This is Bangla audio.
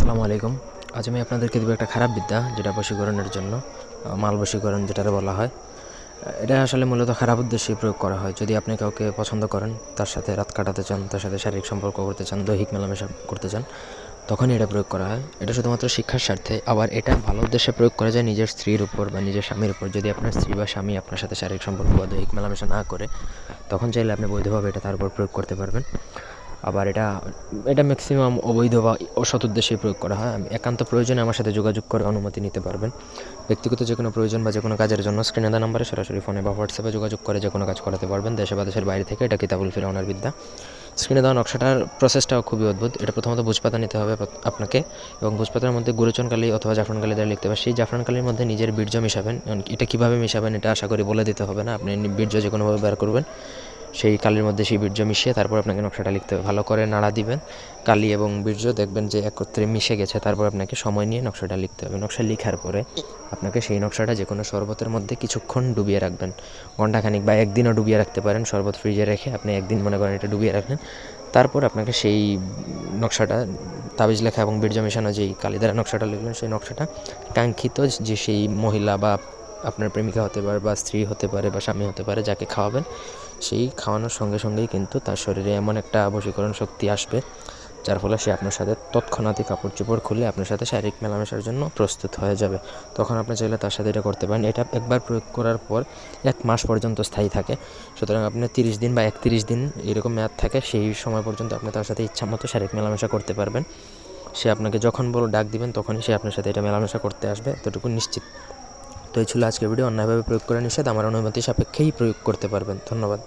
আসসালামু আলাইকুম। আজ আমি আপনাদেরকে দেবো একটা খারাপ বিদ্যা, যেটা বশীকরণের জন্য মাল বশীকরণ যেটারে বলা হয়। এটা আসলে মূলত খারাপ উদ্দেশ্যে প্রয়োগ করা হয়। যদি আপনি কাউকে পছন্দ করেন, তার সাথে রাত কাটাতে চান, তার সাথে শারীরিক সম্পর্ক করতে চান, দৈহিক মেলামেশা করতে চান, তখনই এটা প্রয়োগ করা হয়। এটা শুধুমাত্র শিক্ষার স্বার্থে, আবার এটা ভালো উদ্দেশ্যে প্রয়োগ করা যায় নিজের স্ত্রীর উপর বা নিজের স্বামীর উপর। যদি আপনার স্ত্রী বা স্বামী আপনার সাথে শারীরিক সম্পর্ক বা দৈহিক মেলামেশা না করে, তখন চাইলে আপনি বৈধভাবে এটা তার উপর প্রয়োগ করতে পারবেন। আবার এটা এটা ম্যাক্সিমাম অবৈধ বা অসৎ উদ্দেশ্যে প্রয়োগ করা হয়। আমি একান্ত প্রয়োজনে আমার সাথে যোগাযোগ করে অনুমতি নিতে পারবেন। ব্যক্তিগত যে কোনো প্রয়োজন বা যে কোনো কাজের জন্য স্ক্রিনে দেওয়া নাম্বারে সরাসরি ফোনে বা হোয়াটসঅ্যাপে যোগাযোগ করে যে কোনো কাজ করাতে পারবেন। দেশে বা দেশের বাইরে থেকে এটা কিতাবুল ফিরাউনার বিদ্যা। স্ক্রিনে দেওয়া নকশাটার প্রসেসটাও খুবই অদ্ভুত। এটা প্রথমত বুঝপাতা নিতে হবে আপনাকে এবং বুঝপাতার মধ্যে গুরুচনকালি অথবা জাফরানকালি দ্বারা লিখতে হবে। সেই জাফরানকালির মধ্যে নিজের বীর্য মিশাবেন। এটা কীভাবে মিশাবেন এটা আশা করি বলে দিতে হবে না। আপনি বীর্য যে কোনোভাবে বের করবেন সেই কালির মধ্যে সেই বীর্য মিশিয়ে তারপর আপনাকে নকশাটা লিখতে হবে। ভালো করে নাড়া দিবেন। কালি এবং বীর্য দেখবেন যে একত্রে মিশে গেছে, তারপর আপনাকে সময় নিয়ে নকশাটা লিখতে হবে। নকশা লিখার পরে আপনাকে সেই নকশাটা যে কোনো শরবতের মধ্যে কিছুক্ষণ ডুবিয়ে রাখবেন। ঘণ্টাখানিক বা একদিনও ডুবিয়ে রাখতে পারেন। শরবত ফ্রিজে রেখে আপনি একদিন মনে করেন এটা ডুবিয়ে রাখলেন। তারপর আপনাকে সেই নকশাটা, তাবিজ লেখা এবং বীর্য মেশানো যেই কালিদারা নকশাটা লিখলেন, সেই নকশাটা কাঙ্ক্ষিত যে সেই মহিলা বা আপনার প্রেমিকা হতে পারে বা স্ত্রী হতে পারে বা স্বামী হতে পারে, যাকে খাওয়াবেন, সেই খাওয়ানোর সঙ্গে সঙ্গেই কিন্তু তার শরীরে এমন একটা বশীকরণ শক্তি আসবে, যার ফলে সে আপনার সাথে তৎক্ষণাৎই কাপড় চোপড় খুলে আপনার সাথে শারীরিক মেলামেশার জন্য প্রস্তুত হয়ে যাবে। তখন আপনি চাইলে তার সাথে এটা করতে পারেন। এটা একবার প্রয়োগ করার পর এক মাস পর্যন্ত স্থায়ী থাকে। সুতরাং আপনি তিরিশ দিন বা একত্রিশ দিন এরকম মেয়াদ থাকে, সেই সময় পর্যন্ত আপনি তার সাথে ইচ্ছা মতো শারীরিক মেলামেশা করতে পারবেন। সে আপনাকে যখন বলো ডাক দিবেন, তখনই সে আপনার সাথে এটা মেলামেশা করতে আসবে। এতটুকু নিশ্চিত। তো এই ছিল আজকের ভিডিও। অন্যায়ভাবে প্রয়োগ করে নিষেধ। আমার অনুমতি সাপেক্ষেই প্রয়োগ করতে পারবেন। ধন্যবাদ।